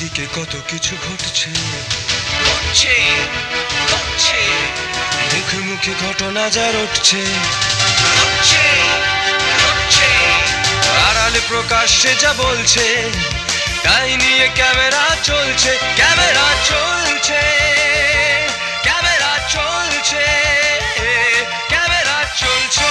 চারিদিকে কত কিছু ঘটছে। ঘটছে ঘটছে। মুখে মুখে ঘটনা যা রটছে। ঘটছে ঘটছে। আড়ালে প্রকাশ্যে যা বলছে তাই নিয়ে ক্যামেরা চলছে ক্যামেরা চলছে ক্যামেরা চলছে ক্যামেরা চলছে।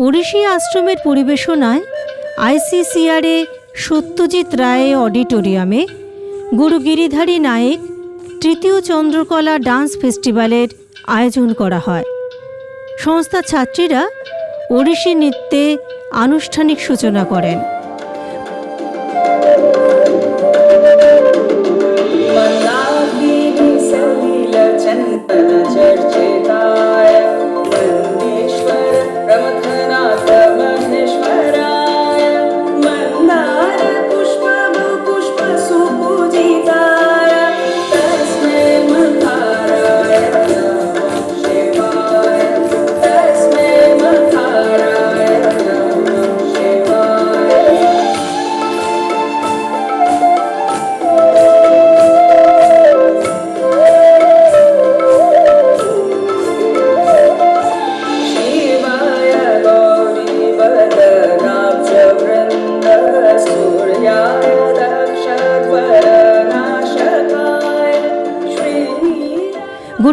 ওড়িশি আশ্রমের পরিবেশনায় আইসিসিআরে সত্যজিৎ রায় অডিটোরিয়ামে গুরু গিরিধারী নায়েক তৃতীয় চন্দ্রকলা ডান্স ফেস্টিভ্যালের আয়োজন করা হয়। সংস্থার ছাত্রীরা ওড়িশি নৃত্যে আনুষ্ঠানিক সূচনা করেন।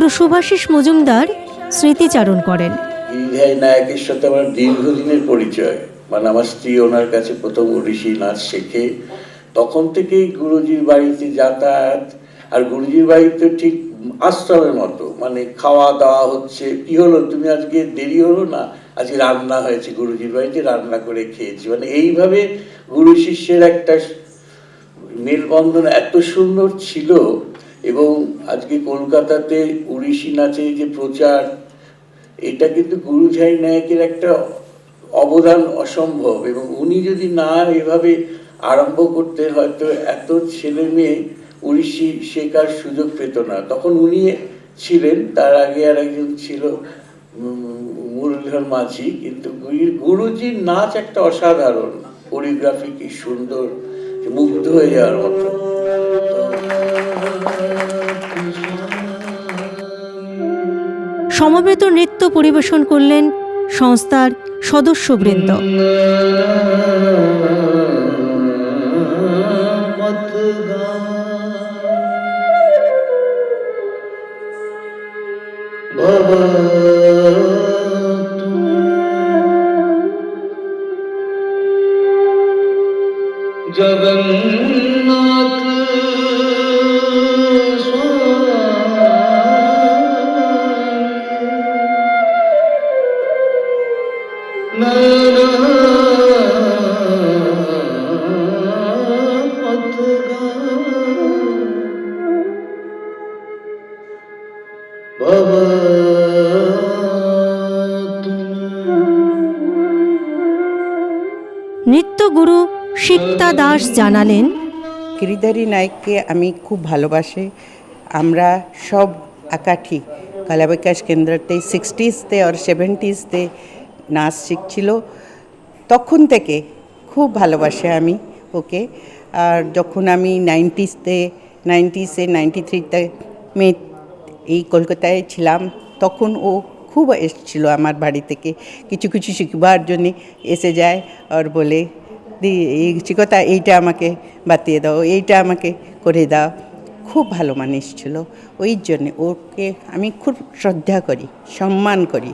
সুভাষিস মজুমদার স্মৃতিচারণ করেন। নায়কের সাথে আমার দীর্ঘদিনের পরিচয়। মানে আমার স্ত্রী ওনার কাছে প্রথম ওড়িশি নাচ শেখে। তখন থেকেই গুরুজির বাড়িতে যাতায়াত। আর গুরুজির বাড়িতে ঠিক আশ্রমের মতো। মানে খাওয়া দাওয়া হচ্ছে। কি হলো? তুমি আজকে দেরি হলো না? আজকে রান্না হয়েছে। গুরুজির বাড়িতে রান্না করে খেয়েছি। মানে এইভাবে গুরু শিষ্যের একটা মেলবন্ধন এত সুন্দর ছিল এবং আজকে কলকাতাতে উড়িষ্যি নাচে যে প্রচার, এটা কিন্তু গুরুঝাই নায়কের একটা অবদান অসম্ভব। এবং উনি যদি না এভাবে আরম্ভ করতে, হয়তো এত ছেলে মেয়ে উড়িষ্যি শেখার সুযোগ পেত না। তখন উনি ছিলেন, তার আগে আর একজন ছিল মুরলীধর মাঝি। কিন্তু গুরু- গুরুজির নাচ একটা অসাধারণ কোরিওগ্রাফি কি সুন্দর, মুগ্ধ হয়ে যাওয়ার মতো। সমবেত নৃত্য পরিবেশন করলেন সংস্থার সদস্যবৃন্দ। নৃত্যগুরু সিক্তা দাস জানালেন, গিরিধারী নায়ককে আমি খুব ভালোবাসি। আমরা সব একাঠি বিকাশ কেন্দ্রতে সিক্সটিসতে আর সেভেন্টিসতে নাচ শিখছিল। তখন থেকে খুব ভালোবাসে আমি ওকে। আর যখন আমি নাইনটিসতে নাইনটিসে নাইনটি থ্রিতে মে এই কলকাতায় ছিলাম, তখন ও খুব এসেছিল আমার বাড়ি থেকে। কিছু কিছু শিখবার জন্যে এসে যায় আর বলে, দি, এই চিকতা এইটা আমাকে বাতিয়ে দাও, এইটা আমাকে করে দাও। খুব ভালো মানুষ ছিল। ওই জন্যে ওকে আমি খুব শ্রদ্ধা করি, সম্মান করি।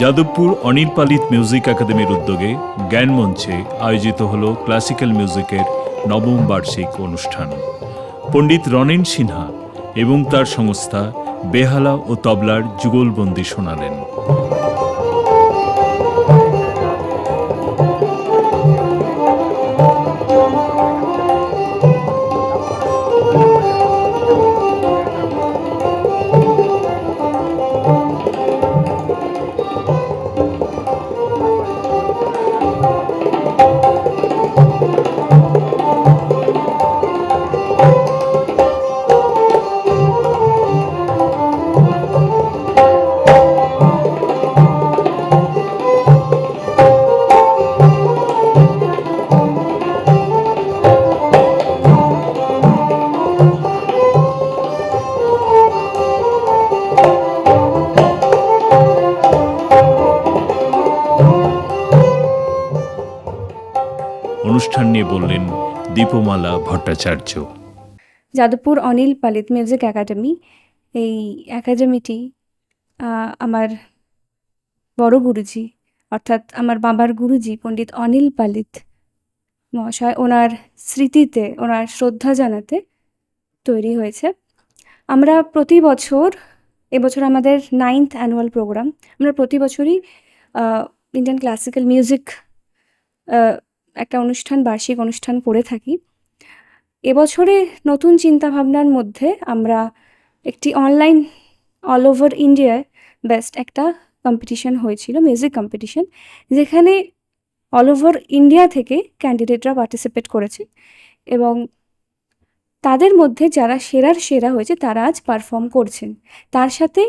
যাদবপুর অনিল পালিত মিউজিক একাডেমির উদ্যোগে জ্ঞান মঞ্চে আয়োজিত হল ক্লাসিক্যাল মিউজিকের নবম বার্ষিক অনুষ্ঠান। পণ্ডিত রনেন সিনহা এবং তার সংস্থা বেহালা ও তবলার যুগলবন্দি শোনালেন। ভট্টাচার্য। যাদবপুর অনিল পালিত মিউজিক একাডেমি, এই একাডেমিটি আমার বড় গুরুজি, অর্থাৎ আমার বাবার গুরুজি পণ্ডিত অনিল পালিত মহাশয়, ওনার স্মৃতিতে, ওনার শ্রদ্ধা জানাতে তৈরি হয়েছে। আমরা প্রতি বছর, এবছর আমাদের নাইন্থ অ্যানুয়াল প্রোগ্রাম, আমরা প্রতি বছরই ইন্ডিয়ান ক্লাসিক্যাল মিউজিক একটা অনুষ্ঠান, বার্ষিক অনুষ্ঠান করে থাকি। এবছরে নতুন চিন্তাভাবনার মধ্যে আমরা একটি অনলাইন অল ওভার ইন্ডিয়ায় বেস্ট একটা কম্পিটিশন হয়েছিল মিউজিক কম্পিটিশন যেখানে অল ওভার ইন্ডিয়া থেকে ক্যান্ডিডেটরা পার্টিসিপেট করেছে এবং তাদের মধ্যে যারা সেরার সেরা হয়েছে, তারা আজ পারফর্ম করছেন। তার সাথে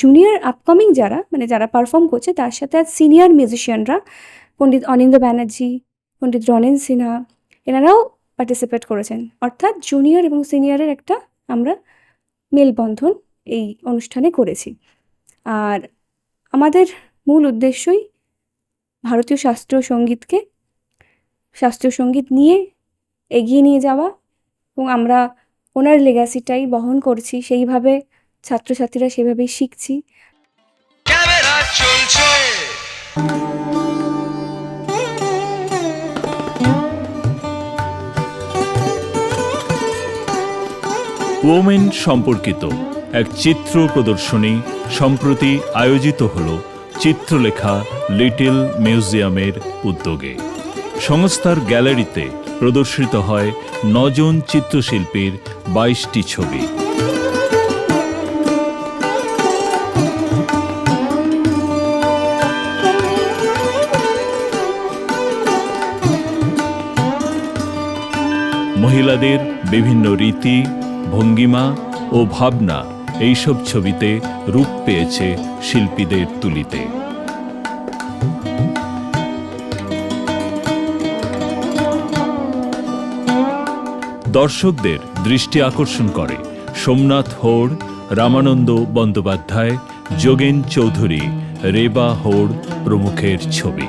জুনিয়র আপকামিং যারা মানে যারা পারফর্ম করছে, তার সাথে আজ সিনিয়র মিউজিশিয়ানরা পণ্ডিত অনিন্দ ব্যানার্জি, পণ্ডিত রনেন সিনহা, এনারাও পার্টিসিপেট করেছেন। অর্থাৎ জুনিয়র এবং সিনিয়রের একটা আমরা মেলবন্ধন এই অনুষ্ঠানে করেছি। আর আমাদের মূল উদ্দেশ্যই ভারতীয় শাস্ত্রীয় সঙ্গীতকে, শাস্ত্রীয় সংগীত নিয়ে এগিয়ে নিয়ে যাওয়া এবং আমরা ওনার লেগাসিটাই বহন করছি, সেইভাবে ছাত্রছাত্রীরা সেভাবেই শিখছি। চলছে। ওমেন সম্পর্কিত এক চিত্র প্রদর্শনী সম্প্রতি আয়োজিত হল চিত্রলেখা লিটল মিউজিয়ামের উদ্যোগে। সংস্থার গ্যালারিতে প্রদর্শিত হয় নজন চিত্রশিল্পীর বাইশটি ছবি। মহিলাদের বিভিন্ন রীতি ভঙ্গিমা ও ভাবনা এইসব ছবিতে রূপ পেয়েছে শিল্পীদের তুলিতে। দর্শকদের দৃষ্টি আকর্ষণ করে সোমনাথ হোড়, রামানন্দ বন্দ্যোপাধ্যায়, যোগেন চৌধুরী, রেবা হোড় প্রমুখের ছবি।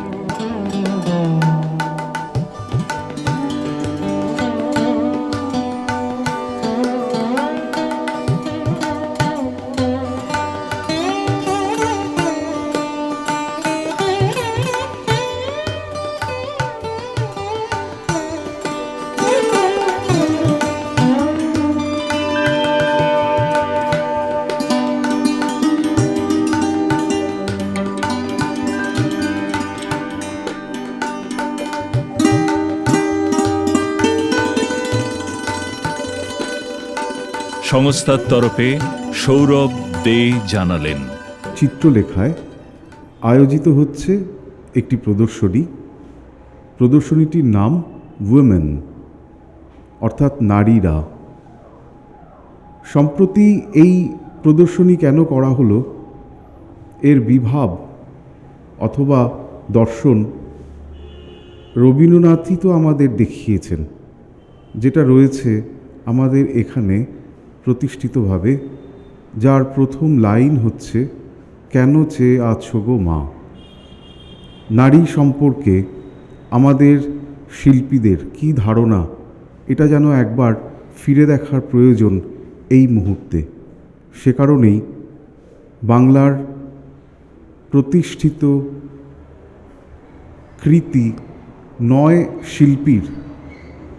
সংস্থার তরফে সৌরভ দে জানালেন। চিত্রলেখায় আয়োজিত হচ্ছে একটি প্রদর্শনী। প্রদর্শনীটির নাম উইমেন অর্থাৎ নারীরা। সম্প্রতি এই প্রদর্শনী কেন করা হলো? এর বিভাব অথবা দর্শন রবীন্দ্রনাথই তো আমাদের দেখিয়েছেন। যেটা রয়েছে আমাদের এখানে প্রতিষ্ঠিতভাবে, যার প্রথম লাইন হচ্ছে, কেন চেয়ে আছো গো মা? নারী সম্পর্কে আমাদের শিল্পীদের কি ধারণা, এটা যেন একবার ফিরে দেখার প্রয়োজন এই মুহূর্তে। সে কারণেই বাংলার প্রতিষ্ঠিত কৃতি নয় শিল্পীর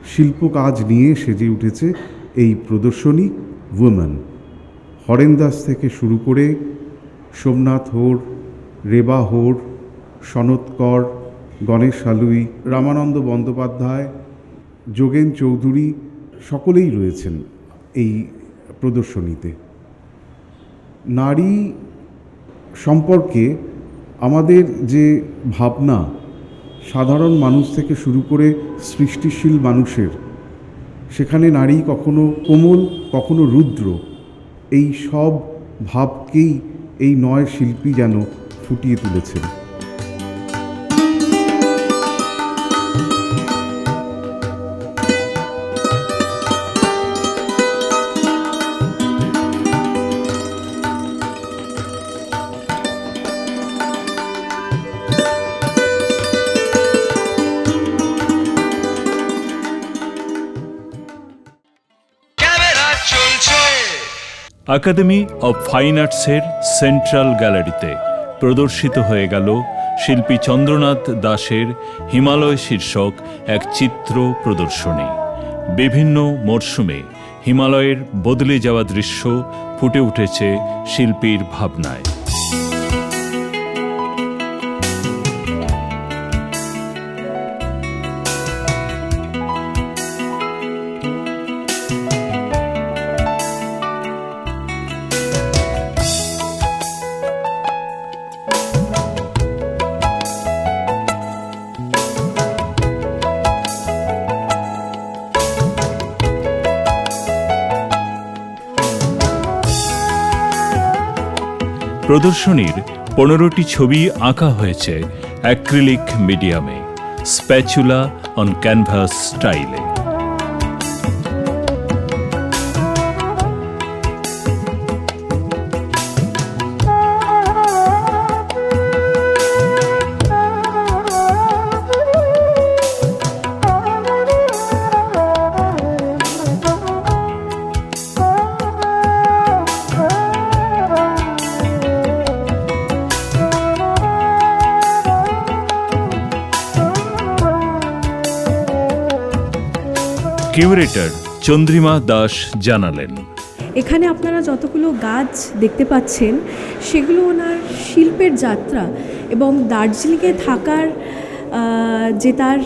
শিল্প কাজ নিয়ে সেজে উঠেছে এই প্রদর্শনী। উইমেন হরেন দাস থেকে শুরু করে সোমনাথ হোর, রেবা হোর সনত কর, গণেশ হালুই, রামানন্দ বন্দ্যোপাধ্যায়, যোগেন চৌধুরী সকলেই রয়েছেন এই প্রদর্শনীতে। নারী সম্পর্কে আমাদের যে ভাবনা, সাধারণ মানুষ থেকে শুরু করে সৃষ্টিশীল মানুষের সেখানে নারী কখনো কোমল, কখনো রুদ্র। এই সব ভাবকেই এই নয় শিল্পী যেন ফুটিয়ে তুলেছেন। একাডেমি অব ফাইন আর্টসের সেন্ট্রাল গ্যালারিতে প্রদর্শিত হয়ে গেল শিল্পী চন্দ্রনাথ দাসের হিমালয় শীর্ষক এক চিত্র প্রদর্শনী। বিভিন্ন মরশুমে হিমালয়ের বদলে যাওয়া দৃশ্য ফুটে উঠেছে শিল্পীর ভাবনায়। প্রদর্শনীর পনেরোটি ছবি আঁকা হয়েছে অ্যাক্রিলিক মিডিয়ামে স্প্যাচুলা অন ক্যানভাস স্টাইলে। কিউরেটর চন্দ্রিমা দাস জানালেন। এখানে আপনারা যতগুলো গাছ দেখতে পাচ্ছেন, সেগুলো ওনার শিল্পের যাত্রা এবং দার্জিলিংয়ে থাকার যে তার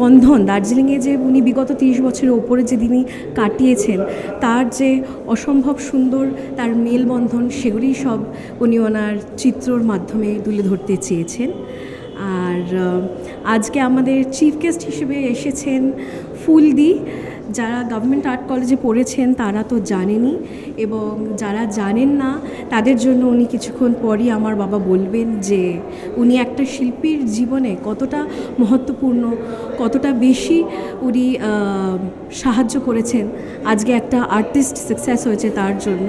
বন্ধন, দার্জিলিংয়ে যে উনি বিগত তিরিশ বছরের ওপরে যে তিনি কাটিয়েছেন, তার যে অসম্ভব সুন্দর তার মেলবন্ধন সেগুলি সব উনি ওনার চিত্রর মাধ্যমে তুলে ধরতে চেয়েছেন। আর আজকে আমাদের চিফ গেস্ট হিসেবে এসেছেন ফুলদি, যারা গভর্নমেন্ট আর্ট কলেজে পড়েছেন তারা তো জানেনই এবং যারা জানেন না তাদের জন্য উনি কিছুক্ষণ পরই আমার বাবা বলবেন যে উনি একটা শিল্পীর জীবনে কতটা মহত্বপূর্ণ, কতটা বেশি উনি সাহায্য করেছেন। আজকে একটা আর্টিস্ট সাকসেস হয়েছে তার জন্য।